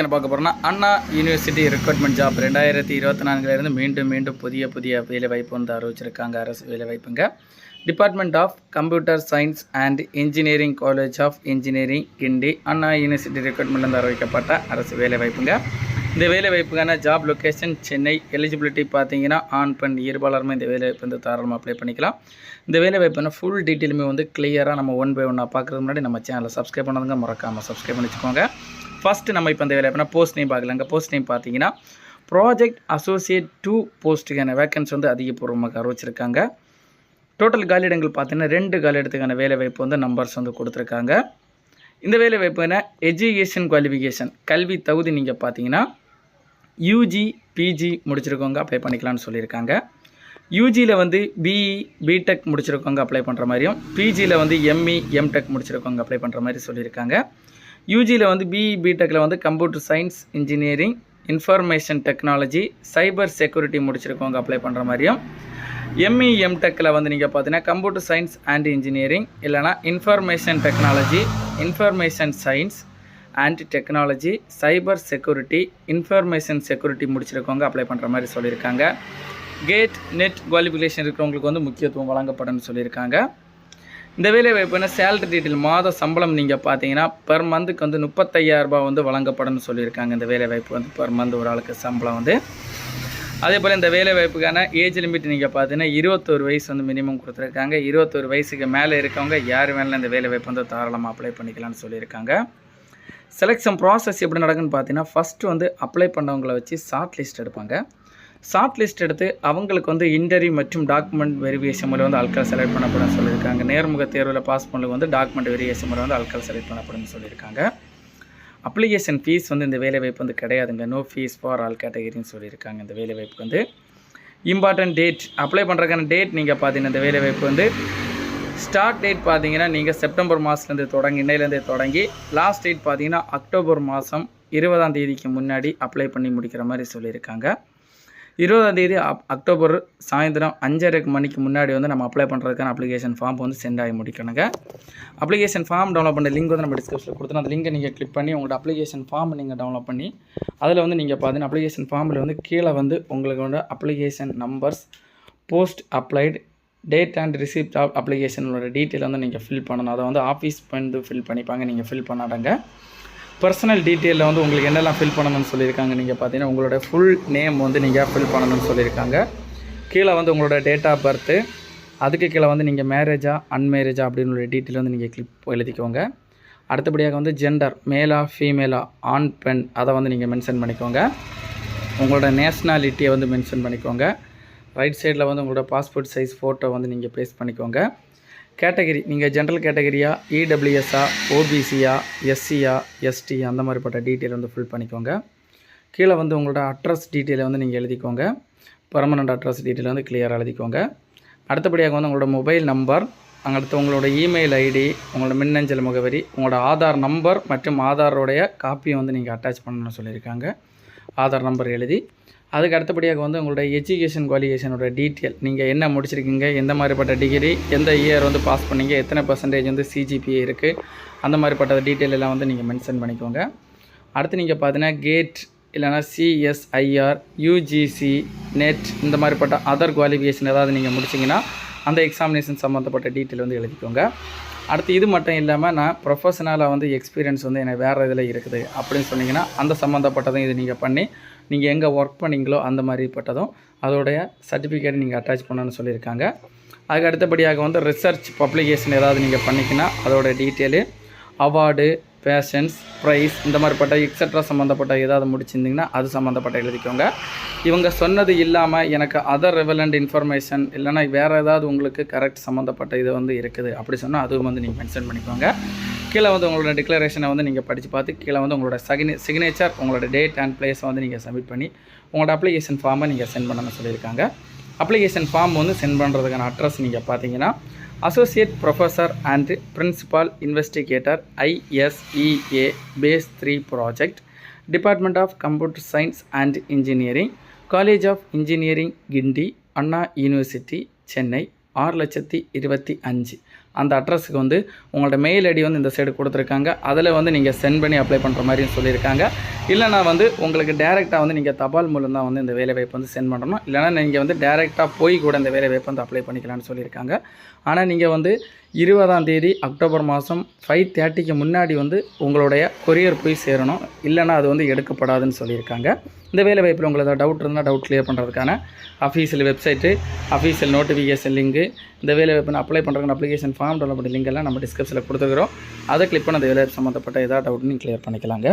என்ன பார்க்க போகிறோம்னா அண்ணா யூனிவர்சிட்டி ரெக்ரூட்மெண்ட் ஜாப் ரெண்டாயிரத்தி இருபத்தி நான்குலேருந்து மீண்டும் மீண்டும் புதிய புதிய வேலைவாய்ப்பு வந்து அறிவிச்சிருக்காங்க. அரசு வேலைவாய்ப்புங்க. Department of computer science and engineering college of engineering Guindy Anna university ரெக்ரூட்மெண்ட்லேருந்து அறிவிக்கப்பட்ட அரசு வேலைவாய்ப்புங்க. இந்த வேலைவாய்ப்புக்கான ஜாப் லொக்கேஷன் சென்னை. எலிஜிபிலிட்டி பார்த்தீங்கன்னா ஆண் பெண் இருபாலருமே இந்த வேலைவாய்ப்பு வந்து தாராளமாக அப்ளை பண்ணிக்கலாம். இந்த வேலைவாய்ப்புனா ஃபுல் டீட்டெயிலுமே வந்து கிளியராக நம்ம ஒன் பை ஒன்னாக பார்க்குறதுக்கு முன்னாடி நம்ம சேனலை சப்ஸ்கிரைப் பண்ணதுங்க. மறக்காமல் சப்ஸ்கிரைப் பண்ணி வச்சுக்கோங்க ஃபஸ்ட்டு நம்ம இப்போ இந்த வேலை வாய்ப்புனா போஸ்ட் நேம் பார்க்கலாங்க போஸ்ட் நேம் பார்த்தீங்கன்னா ப்ராஜெக்ட் அசோசியேட் டூ போஸ்ட்டுக்கான வேக்கன்ஸ் வந்து அதிகபூர்வமாக அறிவிச்சிருக்காங்க. டோட்டல் காலியிடங்கள் பார்த்தீங்கன்னா ரெண்டு காலியிடத்துக்கான வேலை வாய்ப்பு வந்து நம்பர்ஸ் வந்து கொடுத்துருக்காங்க. இந்த வேலை என்ன? எஜுகேஷன் குவாலிஃபிகேஷன் கல்வி தகுதி நீங்கள் பார்த்தீங்கன்னா யூஜி பிஜி முடிச்சிருக்கவங்க அப்ளை பண்ணிக்கலாம்னு சொல்லியிருக்காங்க. யூஜியில் வந்து பிஇ பிடெக் முடிச்சிருக்கவங்க அப்ளை பண்ணுற மாதிரியும் பிஜியில் வந்து எம்இ எம்டெக் முடிச்சிருக்கவங்க அப்ளை பண்ணுற மாதிரி சொல்லியிருக்காங்க. யூஜியில் வந்து பிஇ பிடெக்கில் வந்து computer science engineering information technology cyber security முடிச்சிருக்கவங்க apply பண்ணுற மாதிரியும் எம்இ எம்டெக்கில் வந்து நீங்கள் பார்த்தீங்கன்னா கம்ப்யூட்டர் சயின்ஸ் அண்ட் இன்ஜினியரிங் இல்லைனா information technology information science and technology cyber security information security முடிச்சிருக்கவங்க apply பண்ணுற மாதிரி சொல்லியிருக்காங்க. கேட் நெட் குவாலிஃபிகேஷன் இருக்கிறவங்களுக்கு வந்து முக்கியத்துவம் வழங்கப்படும்னு சொல்லியிருக்காங்க. இந்த வேலை வாய்ப்புனா சேலரி டீட்டெயில் மாத சம்பளம் நீங்கள் பார்த்தீங்கன்னா பெர் மந்த்துக்கு வந்து முப்பத்தையாயிரரூபா வந்து வழங்கப்படும்னு சொல்லியிருக்காங்க. இந்த வேலை வாய்ப்பு வந்து பெர் மந்த் ஒரு ஆளுக்கு சம்பளம் வந்து. அதே போல் இந்த வேலை வாய்ப்புக்கான ஏஜ் லிமிட் நீங்கள் பார்த்தீங்கன்னா இருபத்தொரு வயசு வந்து மினிமம் கொடுத்துருக்காங்க. இருபத்தொரு வயசுக்கு மேலே இருக்கவங்க யார் வேணாலும் இந்த வேலை வாய்ப்பு வந்து தாராளமாக அப்ளை பண்ணிக்கலாம்னு சொல்லியிருக்காங்க. செலெக்ஷன் ப்ராசஸ் எப்படி நடக்குன்னு பார்த்தீங்கன்னா ஃபஸ்ட்டு வந்து அப்ளை பண்ணவங்கள வச்சு ஷார்ட் லிஸ்ட் எடுப்பாங்க. ஷார்ட் லிஸ்ட் எடுத்து அவங்களுக்கு வந்து இன்டர்வியூ மற்றும் டாக்குமெண்ட் வெரிஃபிகேஷன் முறை வந்து ஆட்கள் செலக்ட் பண்ணப்படும் சொல்லியிருக்காங்க. நேர்முக தேர்வில் பாஸ் பண்ணவங்க வந்து டாக்குமெண்ட் வெரிஃபிகேஷன் முறை வந்து ஆட்கள் செலக்ட் பண்ணப்படும் சொல்லியிருக்காங்க. அப்ளிகேஷன் ஃபீஸ் வந்து இந்த வேலை வாய்ப்பு வந்து கிடையாதுங்க. நோ ஃபீஸ் ஃபார் ஆல் கேட்டகரின்னு சொல்லியிருக்காங்க. இந்த வேலை வந்து இம்பார்ட்டன்ட் டேட் அப்ளை பண்ணுறதுக்கான டேட் நீங்கள் பார்த்தீங்கன்னா இந்த வேலை வாய்ப்பு வந்து ஸ்டார்ட் டேட் பார்த்தீங்கன்னா நீங்கள் செப்டம்பர் மாதத்துலேருந்து தொடங்கி இன்னையிலேருந்து தொடங்கி லாஸ்ட் டேட் பார்த்தீங்கன்னா அக்டோபர் மாதம் இருபதாம் தேதிக்கு முன்னாடி அப்ளை பண்ணி முடிக்கிற மாதிரி சொல்லியிருக்காங்க. இருபதாம் தேதி அக்டோபர் சாயந்தரம் அஞ்சரைக்கு மணிக்கு முன்னாடி வந்து நம்ம அப்ளை பண்ணுறதுக்கான அப்ளிகேஷன் ஃபார்ம் வந்து சென்ட் ஆகி முடிக்கணுங்க. அப்ளிகேஷன் ஃபார்ம் டவுன்லோட் பண்ண லிங்க் வந்து நம்ம டிஸ்கிரிப்ஷனில் கொடுத்துருவோம் அந்த லிங்கை நீங்கள் கிளிக் பண்ணி உங்களோட அப்ளிகேஷன் ஃபார்ம் நீங்கள் டவுன்லோட் பண்ணி அதில் வந்து நீங்கள் பார்த்தீங்கன்னா அப்ளிகேஷன் ஃபார்மில் வந்து கீழே வந்து உங்களுக்கு வந்து application numbers post applied date and receipt of அப்ளிகேஷனோட detail வந்து நீங்கள் ஃபில் பண்ணணும். அதை வந்து ஆஃபீஸ் வந்து ஃபில் பண்ணிப்பாங்க. நீங்கள் ஃபில் பண்ணாடங்க பர்சனல் டீட்டெயிலில் வந்து உங்களுக்கு என்னெல்லாம் ஃபில் பண்ணணும்னு சொல்லியிருக்காங்க நீங்கள் பார்த்தீங்கன்னா உங்களோட ஃபுல் நேம் வந்து நீங்கள் ஃபில் பண்ணணும்னு சொல்லியிருக்காங்க. கீழே வந்து உங்களோட டேட் ஆஃப் பர்த்து அதுக்கு கீழே வந்து நீங்கள் மேரேஜா அன்மேரேஜா அப்படின்னு டீட்டெயில் வந்து நீங்கள் கிளிப் எழுதிக்கோங்க. அடுத்தபடியாக வந்து ஜெண்டர் மேலா ஃபீமேலா ஆண் பெண் அதை வந்து நீங்கள் மென்ஷன் பண்ணிக்கோங்க. உங்களோட நேஷ்னாலிட்டியை வந்து மென்ஷன் பண்ணிக்கோங்க. ரைட் சைடில் வந்து உங்களோட பாஸ்போர்ட் சைஸ் ஃபோட்டோ வந்து நீங்கள் ப்ளேஸ் பண்ணிக்கோங்க. கேட்டகரி நீங்கள் ஜென்ரல் கேட்டகரியா இடபிள்யூஎஸ்ஆ ஓபிசியா எஸ்சியா எஸ்டி அந்த மாதிரிப்பட்ட டீட்டெயில் வந்து ஃபில் பண்ணிக்கோங்க. கீழே வந்து உங்களோட அட்ரஸ் டீட்டெயிலை வந்து நீங்கள் எழுதிக்கோங்க. பர்மனண்ட் அட்ரஸ் டீட்டெயில் வந்து கிளியராக எழுதிக்கோங்க. அடுத்தபடியாக வந்து உங்களோட மொபைல் நம்பர் அடுத்து உங்களோட இமெயில் ஐடி உங்களோட மின்னஞ்சல் முகவரி உங்களோட ஆதார் நம்பர் மற்றும் ஆதாரோடைய காப்பியை வந்து நீங்கள் அட்டாச் பண்ணணும்னு சொல்லியிருக்காங்க. ஆதார் நம்பர் எழுதி அதுக்கு அடுத்தபடியாக வந்து உங்களுடைய எஜுகேஷன் குவாலிஃபிகேஷனோட டீட்டெயில் நீங்கள் என்ன முடிச்சிருக்கீங்க எந்த மாதிரிப்பட்ட டிகிரி எந்த இயர் வந்து பாஸ் பண்ணீங்க எத்தனை பர்சன்டேஜ் வந்து சிஜிபிஏ இருக்குது அந்த மாதிரிப்பட்ட டீட்டெயில் எல்லாம் வந்து நீங்கள் மென்ஷன் பண்ணிக்கோங்க. அடுத்து நீங்கள் பார்த்தீங்கன்னா கேட் இல்லைனா சிஎஸ்ஐஆர் யூஜிசி நெட் இந்த மாதிரிப்பட்ட அதர் குவாலிஃபிகேஷன் ஏதாவது நீங்கள் முடிச்சிங்கன்னா அந்த எக்ஸாமினேஷன் சம்மந்தப்பட்ட டீட்டெயில் வந்து எழுதிக்கோங்க. அடுத்து இது மட்டும் இல்லாமல் நான் ப்ரொஃபஷனலாக வந்து எக்ஸ்பீரியன்ஸ் வந்து எனக்கு வேறு இதில் இருக்குது அப்படின்னு சொன்னிங்கன்னா அந்த சம்மந்தப்பட்டதும் இது நீங்கள் பண்ணி நீங்கள் எங்கே ஒர்க் பண்ணீங்களோ அந்த மாதிரிப்பட்டதும் அதோடைய சர்டிஃபிகேட் நீங்கள் அட்டாச் பண்ணணும்னு சொல்லியிருக்காங்க. அதுக்கு அடுத்தபடியாக வந்து ரிசர்ச் பப்ளிகேஷன் ஏதாவது நீங்கள் பண்ணிக்கினா அதோட டீட்டெயிலு அவார்டு பேஷன்ஸ் ப்ரைஸ் இந்த மாதிரிப்பட்ட எக்ஸட்ரா சம்மந்தப்பட்ட ஏதாவது முடிச்சிருந்தீங்கன்னா அது சம்மந்தப்பட்ட எழுதிக்கோங்க. இவங்க சொன்னது இல்லாமல் எனக்கு அதர் ரெவலண்ட் இன்ஃபர்மேஷன் இல்லைனா வேறு ஏதாவது உங்களுக்கு கரெக்ட் சம்மந்தப்பட்ட இது வந்து இருக்குது. அப்படி சொன்னால் அதுவும் வந்து நீங்கள் மென்ஷன் பண்ணிக்கோங்க. கீழே வந்து உங்களோட டிக்ளரேஷனை வந்து நீங்கள் படித்து பார்த்து கீழே வந்து உங்களோட சகினே சிக்னேச்சர் உங்களோட டேட் அண்ட் பிளேஸை வந்து நீங்கள் சப்மிட் பண்ணி உங்களோட அப்ளிகேஷன் ஃபார்மை நீங்கள் சென்ட் பண்ணணும்னு சொல்லியிருக்காங்க. அப்ளிகேஷன் ஃபார்ம் வந்து சென்ட் பண்ணுறதுக்கான அட்ரஸ் நீங்கள் பார்த்தீங்கன்னா associate professor and principal investigator ISEA phase three project department of computer science and engineering college of engineering Guindy Anna university Chennai ஆறு லட்சத்தி இருபத்தி அஞ்சு. அந்த அட்ரஸுக்கு வந்து உங்களோட மெயில் ஐடி வந்து இந்த சைடு கொடுத்துருக்காங்க. அதில் வந்து நீங்கள் சென்ட் பண்ணி அப்ளை பண்ணுற மாதிரியும் சொல்லியிருக்காங்க. இல்லைனா வந்து உங்களுக்கு டேரெக்டாக வந்து நீங்கள் தபால் மூலம் தான் வந்து இந்த வேலைவாய்ப்பு வந்து சென்ட் பண்ணணும். இல்லைனா நீங்கள் வந்து டேரெக்டாக போய் கூட இந்த வேலைவாய்ப்பு வந்து அப்ளை பண்ணிக்கலாம்னு சொல்லியிருக்காங்க. ஆனால் நீங்கள் வந்து இருபதாம் தேதி அக்டோபர் மாதம் ஃபைவ் தேர்ட்டிக்கு முன்னாடி வந்து உங்களுடைய கொரியர் போய் சேரணும். இல்லைனா அது வந்து எடுக்கப்படாதுன்னு சொல்லியிருக்காங்க. இந்த வேலை வாய்ப்பில் உங்களுக்கு ஏதாவது டவுட் இருந்தால் டவுட் கிளியர் பண்ணுறதுக்கான official website official notification link இந்த வேலை வாய்ப்பு அப்ளை பண்ணுறதுக்கு அப்ளிகேஷன் ஃபார்ம் டெவலப் லிங்க் எல்லாம் நம்ம டிஸ்கிரிப்ஷனில் கொடுத்துருக்குறோம். அதை கிளிக் பண்ண அந்த வேலைவாய்ப்பு சம்மந்தப்பட்ட ஏதாவது டவுட் நீங்கள் கிளியர் பண்ணிக்கலாங்க.